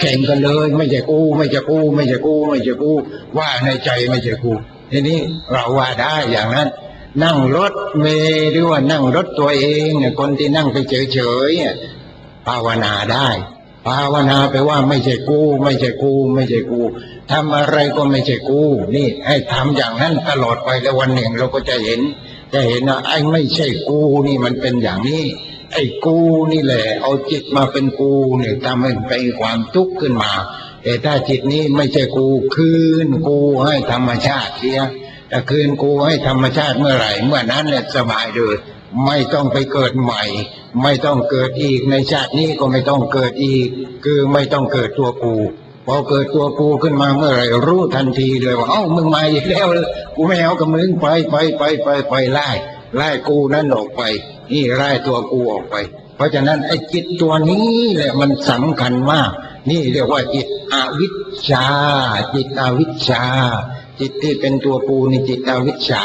แข่งกันเลย ไม่ใช่กู ไม่ใช่กู ไม่ใช่กู ไม่ใช่กู ว่าในใจไม่ใช่กู ทีนี้เราว่าได้อย่างนั้น นั่งรถเมล์หรือว่านั่งรถตัวเองเนี่ยคนที่นั่งไปเฉยๆเนี่ยภาวนาได้ภาวนาไปว่าไม่ใช่กู ไม่ใช่กู ไม่ใช่กูทำอะไรก็ไม่ใช่กู นี่ ให้ทำอย่างนั้นตลอดไปแล้ววันหนึ่งเราก็จะเห็น จะเห็นว่าไอ้ไม่ใช่กูนี่มันเป็นอย่างนี้ ไอ้กูนี่แหละ เอาจิตมาเป็นกูเนี่ยทำให้เป็นความทุกข์ขึ้นมา แต่ถ้าจิตนี้ไม่ใช่กูคืนกูให้ธรรมชาติเสียถ้าคืนกูให้ธรรมชาติเมื่อไหร่ เมื่อนั้นเนี่ยสบายเลยไม่ต้องไปเกิดใหม่ ไม่ต้องเกิดอีกในชาตินี้ก็ไม่ต้องเกิดอีก คือไม่ต้องเกิดตัวกูพอเกิดตัวกูขึ้นมาเมื่อไรรู้ทันทีเลยว่าเอ้ามึงมาอีกแล้วกูไม่เอากับมึงไปไปไปไปไปไล่ ไล่กูนั่นออกไป นี่ไล่ตัวกูออกไป เพราะฉะนั้นไอ้จิตตัวนี้แหละมันสำคัญมาก นี่เรียกว่าจิตอวิชชา จิตอวิชชา จิตที่เป็นตัวกูนี่จิตอวิชชา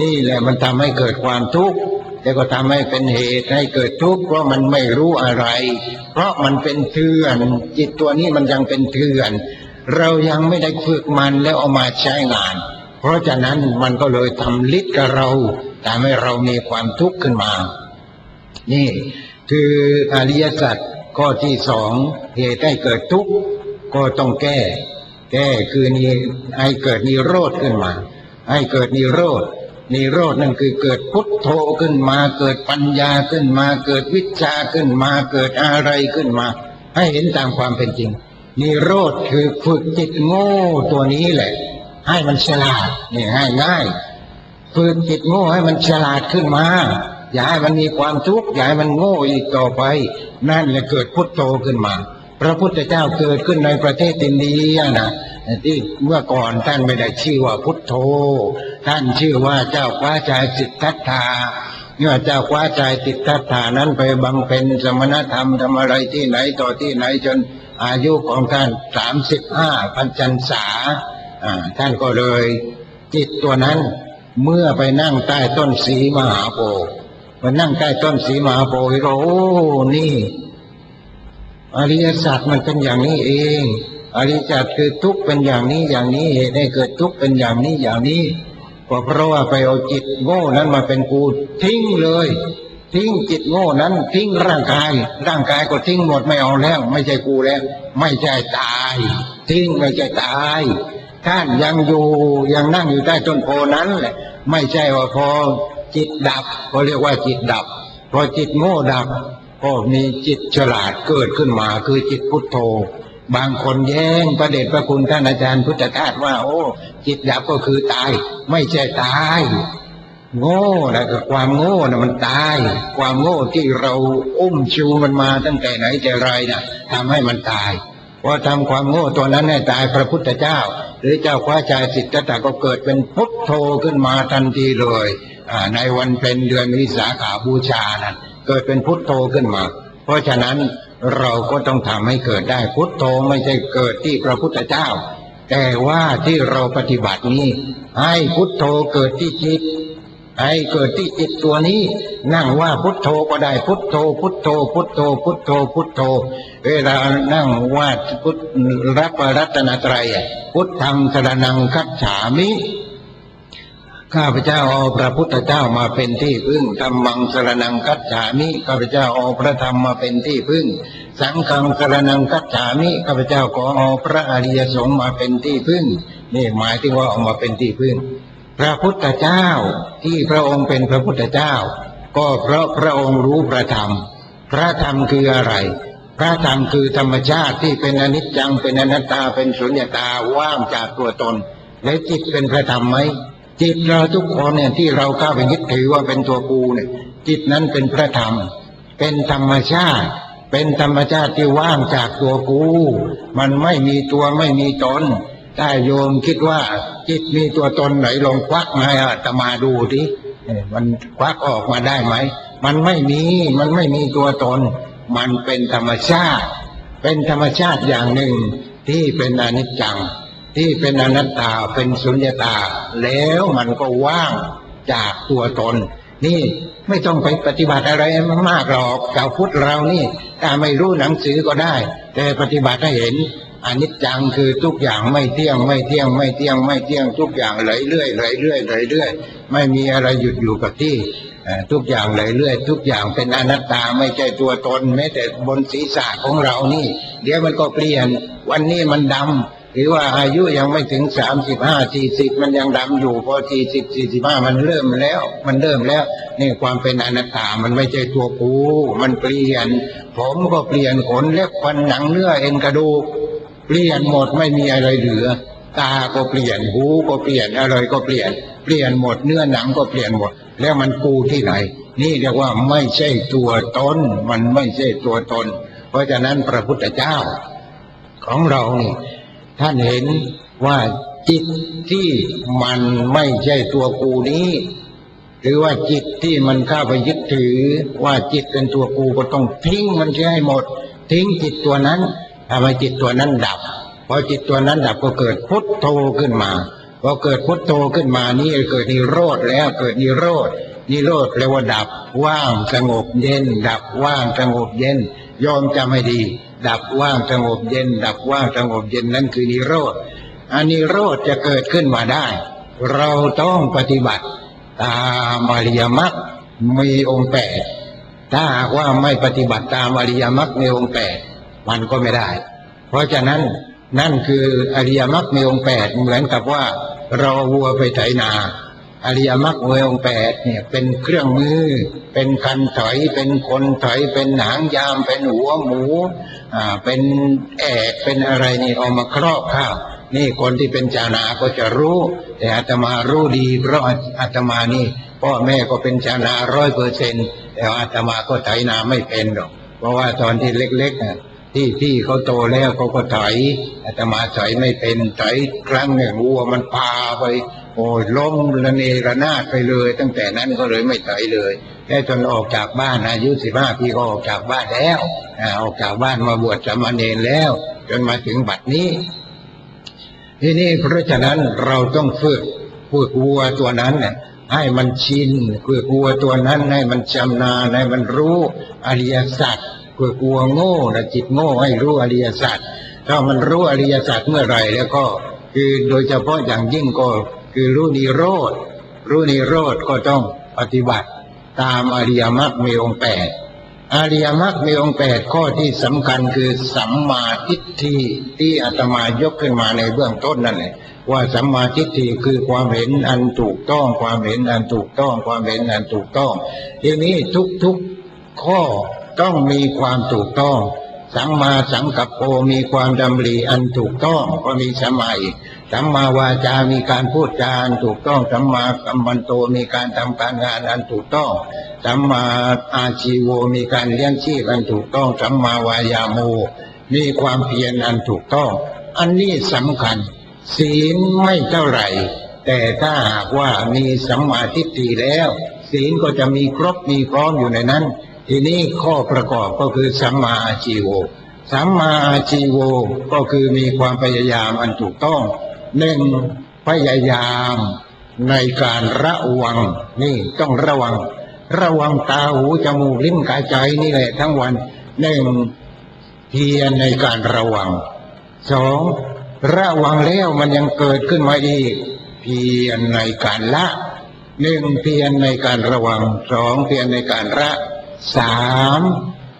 นี่แหละมันทำให้เกิดความทุกข์แล้วก็ทำให้เป็นเหตุให้เกิดทุกข์เพราะมันไม่รู้อะไร เพราะมันเป็นเถื่อน จิตตัวนี้มันยังเป็นเถื่อน เรายังไม่ได้ฝึกมันแล้วเอามาใช้งาน เพราะฉะนั้นมันก็เลยทำลิดกับเรา ทำให้เรามีความทุกข์ขึ้นมา นี่คืออริยสัจข้อที่สองเหตุให้เกิดทุกข์ก็ต้องแก้ แก้คือนี่ให้เกิดนิโรธขึ้นมา ให้เกิดนิโรธนิโรธนั่นคือเกิดพุทโธขึ้นมา เกิดปัญญาขึ้นมา เกิดวิชาขึ้นมา เกิดอะไรขึ้นมา ให้เห็นตามความเป็นจริง นิโรธคือฝึกจิตโง่ตัวนี้แหละ ให้มันฉลาดนี่ง่ายง่าย ฝึกจิตโง่ให้มันฉลาดขึ้นมา อย่าให้มันมีความทุกข์อย่าให้มันโง่อีกต่อไป นั่นแหละเกิดพุทโธขึ้นมา พระพุทธเจ้าเกิดขึ้นในประเทศอินเดียนะที่เมื่อก่อนท่านไม่ได้ชื่อว่าพุทโธ ท่านชื่อว่าเจ้าคว้าชายสิทธัตถาเมื่อเจ้าคว้าชายสิทธัตถานั้นไปบำเพ็ญสมณธรรมทำอะไรที่ไหนต่อที่ไหนจนอายุของท่านสามสิบห้าพันจันษาท่านก็เลยจิตตัวนั้น เมื่อไปนั่งใต้ต้นสีมหาโพธิ์ไปนั่งใต้ต้นสีมหาโพธิ์ก็โอ้นี่ อริยสัจมันเป็นอย่างนี้เอง อริยสัจคือทุกข์เป็นอย่างนี้อย่างนี้เหตุให้เกิดทุกข์เป็นอย่างนี้อย่างนี้ก็เพราะว่าไปเอาจิตโง่นั้นมาเป็นกูทิ้งเลย ทิ้งจิตโง่นั้น ทิ้งร่างกาย ร่างกายก็ทิ้งหมดไม่เอาแล้ว ไม่ใช่กูแล้ว ไม่ใช่ตาย ทิ้งไม่ใช่ตาย ท่านยังอยู่ยังนั่งอยู่ใต้ต้นโพนั้นแหละ ไม่ใช่ว่าพอจิตดับก็เรียกว่าจิตดับ พอจิตโง่ดับ ก็มีจิตฉลาดเกิดขึ้นมา คือจิตพุทโธ บางคนแย้งประเดชพระคุณท่านอาจารย์พุทธทาสว่า โอ้ จิตดับก็คือตาย ไม่ใช่ตายโง่นะก็ความโง่นะมันตาย ความโง่ที่เราอุ้มชูมันมาตั้งแต่ไหนแต่ไรนะทำให้มันตาย พอทำความโง่ตัวนั้นให้ตายพระพุทธเจ้า หรือเจ้าคว้าชายสิทธัตถะก็เกิดเป็นพุทโธขึ้นมาทันทีเลยในวันเป็นเดือนวิสาขาบูชานั้นเกิดเป็นพุทโธขึ้นมา เพราะฉะนั้นเราก็ต้องทำให้เกิดได้พุทโธไม่ใช่เกิดที่พระพุทธเจ้า แต่ว่าที่เราปฏิบัตินี้ให้พุทโธเกิดที่จิต ให้เกิดที่จิตตัวนี้ นั่งว่าพุทโธก็ได้พุทโธ พุทโธ พุทโธ พุทโธ พุทโธ เวลานั่งว่าพุทรับรัตนตรัยพุทธังสรนังคัจฉามิ ข้าพเจ้าเอาพระพุทธเจ้ามาเป็นที่พึ่งธรรมังสรนังคัจฉามิข้าพเจ้าเอาพระธรรมมาเป็นที่พึ่ง สังฆังสรนังคัจฉามิข้าพเจ้าขอเอาพระอริยสงฆ์มาเป็นที่พึ่ง นี่หมายถึงว่าเอามาเป็นที่พึ่ง พระพุทธเจ้าที่พระองค์เป็นพระพุทธเจ้า ก็เพราะพระองค์รู้พระธรรม พระธรรมคืออะไร พระธรรมคือธรรมชาติที่เป็นอนิจจังเป็นอนัตตาเป็นสุญญตาว่างจากตัวตน และจิตเป็นพระธรรมไหมจิตเราทุกคนเนี่ยที่เราเข้าไปยึดถือว่าเป็นตัวกูเนี่ย จิตนั้นเป็นพระธรรม เป็นธรรมชาติ เป็นธรรมชาติที่ว่างจากตัวกู มันไม่มีตัวไม่มีตน ถ้าโยมคิดว่าจิตมีตัวตนไหนลองควักมาให้อาตมาดูดิมันควักออกมาได้ไหม มันไม่มี มันไม่มีตัวตน มันเป็นธรรมชาติ เป็นธรรมชาติอย่างหนึ่งที่เป็นอนิจจัง ที่เป็นอนัตตา เป็นสุญญตา แล้วมันก็ว่างจากตัวตน นี่ไม่ต้องไปปฏิบัติอะไรมากหรอกชาวพุทธเรานี่ ถ้าไม่รู้หนังสือก็ได้ แต่ปฏิบัติให้เห็น อนิจจังคือทุกอย่างไม่เที่ยงไม่เที่ยงไม่เที่ยงไม่เที่ยงทุกอย่างไหลเรื่อยไหลเรื่อยไหลเรื่อยไม่มีอะไรหยุดอยู่กับที่ทุกอย่างไหลเรื่อยทุกอย่างเป็นอนัตตาไม่ใช่ตัวตนแม้แต่บนศีรษะของเรานี่ เดี๋ยวมันก็เปลี่ยน วันนี้มันดำหรือว่าอายุยังไม่ถึงสามสิบห้าสี่สิบมันยังดำอยู่พอสี่สิบสี่สิบห้ามันเริ่มแล้ว มันเริ่มแล้วนี่ความเป็นอนัตตามันไม่ใช่ตัวกูมันเปลี่ยน ผมก็เปลี่ยนขนเล็บฟันหนังเนื้อเอ็นกระดูก เปลี่ยนหมดไม่มีอะไรเหลือ ตาก็เปลี่ยนหูก็เปลี่ยนอะไรก็เปลี่ยน เปลี่ยนหมดเนื้อหนังก็เปลี่ยนหมด แล้วมันกูที่ไหน นี่เรียกว่าไม่ใช่ตัวตนมันไม่ใช่ตัวตน เพราะฉะนั้นพระพุทธเจ้า ของเรานี่ท่านเห็นว่าจิตที่มันไม่ใช่ตัวกูนี้ หรือว่าจิตที่มันเข้าไปยึดถือว่าจิตเป็นตัวกูก็ต้องทิ้งมันเสียให้หมด ทิ้งจิตตัวนั้น ทำให้จิตตัวนั้นดับพอจิตตัวนั้นดับก็เกิดพุทโธขึ้นมาพอเกิดพุทโธขึ้นมานี่เกิดนิโรธแล้วเกิดนิโรธนิโรธแปลว่าดับ ว่างสงบเย็น ดับว่างสงบเย็นยอมจำให้ดี ดับว่างสงบเย็น ดับว่างสงบเย็นนั่นคือนิโรธอันนิโรธจะเกิดขึ้นมาได้ เราต้องปฏิบัติ ตามอริยมรรคมีองค์แปดถ้าหากว่าไม่ปฏิบัติตามอริยมรรคมีองค์แปด มันก็ไม่ได้ เพราะฉะนั้นนั่นคืออริยมรรคมีองค์แปดเหมือนกับว่า เราวัวไปไถนาอริยมรรคมีองค์แปดเนี่ย เป็นเครื่องมือ เป็นคันถอย เป็นคนถอย เป็นหางยาม เป็นหัวหมูอ่าเป็นแอกเป็นอะไรนี่เอามาครอบข้าวนี่คนที่เป็นจานาก็จะรู้ แต่อาตมารู้ดี เพราะอาตมานี่พ่อแม่ก็เป็นจานาร้อยเปอร์เซ็นแต่อาตมาก็ไถนาไม่เป็นหรอก เพราะว่าตอนที่เล็กๆ ที่พี่เขาโตแล้วเขาก็ถอาตมาถไม่เป็นถครั้งหนึ่งวัวมันพาไป โอ้ยล้มระเนระนาดไปเลย ตั้งแต่นั้นก็เลยไม่ถเลยแค่จนออกจากบ้านอายุสิบห้าปีก็ออกจากบ้านแล้วออกจากบ้านมาบวชสามเณรแล้ว จนมาถึงบัดนี้ ทีนี้เพราะฉะนั้นเราต้องฝึกฝึกวัวตัวนั้นเนี่ยให้มันชินฝึกวัวตัวนั้นให้มันชำนาญให้มันรู้อริยสัจ ฝึกวัวโง่นะจิตโง่ให้รู้อริยสัจถ้ามันรู้อริยสัจเมื่อไหร่แล้วก็ คือโดยเฉพาะอย่างยิ่งก็คือรู้นิโรธรู้นิโรธก็ต้องปฏิบัติ ตามอริยมรรคมีองค์แปดอริยมรรคมีองค์แปดข้อที่สำคัญคือสัมมาทิฏฐิที่อาตมายกขึ้นมาในเบื้องต้นนั่นแหละว่าสัมมาทิฏฐิคือความเห็นอันถูกต้อง ความเห็นอันถูกต้อง ความเห็นอันถูกต้องทีนี้ทุกๆข้อ ต้องมีความถูกต้อง สัมมาสังกัปโปมีความดำริอันถูกต้องก็มีสมัยสัมมาวาจา มีการพูดจาอันถูกต้องสัมมากัมมันโตมีการทำการงานอันถูกต้องสัมมาอาชีโวมีการเลี้ยงชีพอันถูกต้องสัมมาวายาโมมีความเพียรอันถูกต้อง อันนี้สำคัญ ศีลไม่เท่าไหร่ แต่ถ้าหากว่ามีสัมมาทิฏฐิแล้ว ศีลก็จะมีครบมีพร้อมอยู่ในนั้น ทีนี้ข้อประกอบก็คือสัมมาอาชีโวสัมมาอาชีโวก็คือมีความพยายามอันถูกต้องหนึ่งพยายามในการระวังนี่ต้องระวัง ระวังตาหูจมูกลิ้นกายใจนี่แหละทั้งวันหนึ่งเพียรในการระวังสองระวังแล้วมันยังเกิดขึ้นมาอีก เพียรในการละหนึ่งเพียรในการระวังสองเพียรในการละ สาม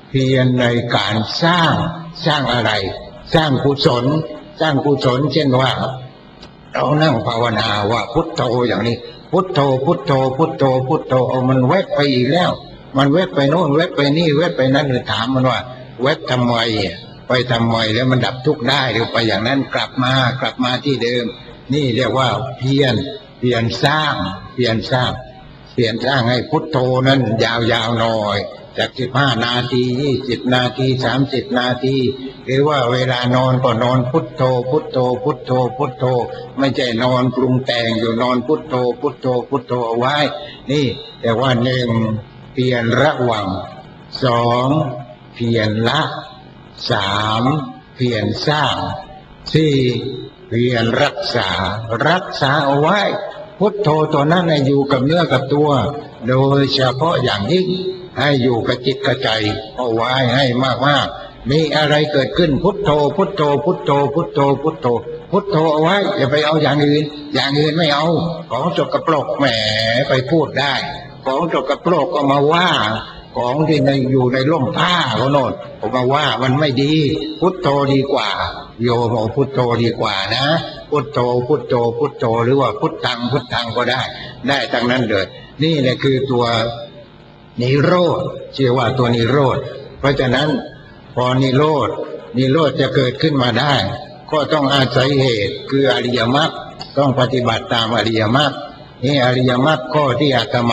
เพียรในการสร้างสร้างอะไร สร้างกุศล สร้างกุศล เช่นว่าเรานั่งภาวนาว่าพุทโธอย่างนี้ พุทโธ พุทโธ พุทโธ พุทโธเอามันเวบไปอีกแล้ว มันเวบไปโน่นเวบไปนี่เวบไปนั่นเลยถามมันว่า เวบทำไมอะไปทำไมแล้วมันดับทุกข์ได้หรือไปอย่างนั้นกลับมากลับมาที่เดิม นี่เรียกว่าเพียรเพียรสร้างเพียรสร้าง ลี่ยนสร้างให้พุทโธนั้น ยาวๆหน่อย จากสิบห้านาทียี่สิบนาทีสามสิบนาที หรือว่าเวลานอนก็นอนพุทโธ พุทโธ พุทโธ พุทโธ ไม่ใช่นอนปรุงแต่งอยู่นอนพุทโธ พุทโธ พุทโธเอาไว้ นี่ แต่ว่าหนึ่งเปลี่ยนระวังสองเพียรละสามเพียรสร้างสี่เพียรรักษารักษาเอาไว้ พุทโธตัวนั้นให้อยู่กับเนื้อกับตัว โดยเฉพาะอย่างยิ่งให้อยู่กับจิตกับใจเอาไว้ให้มากมากมีอะไรเกิดขึ้นพุทโธ พุทโธ พุทโธ พุทโธ พุทโธ พุทโธเอาไว้อย่าไปเอาอย่างอื่น อย่างอื่นไม่เอา ของจกกระปรกแหมไปพูดได้ ของจกกระปรกก็มาว่า ของที่ในอยู่ในร่มผ้าเขาโนดผมว่ามันไม่ดี พุทโธดีกว่า โยมบอกพุทโธดีกว่านะ พุทโธพุทโธพุทโธหรือว่าพุทธังพุทธังก็ได้ ได้ทั้งนั้นเลย นี่แหละคือตัวนิโรธชื่อว่าตัวนิโรธ เพราะฉะนั้นพอนิโรธนิโรธจะเกิดขึ้นมาได้ ก็ต้องอาศัยเหตุคืออริยมรรคต้องปฏิบัติตามอริยมรรคนี่อริยมรรคข้อที่อาตมา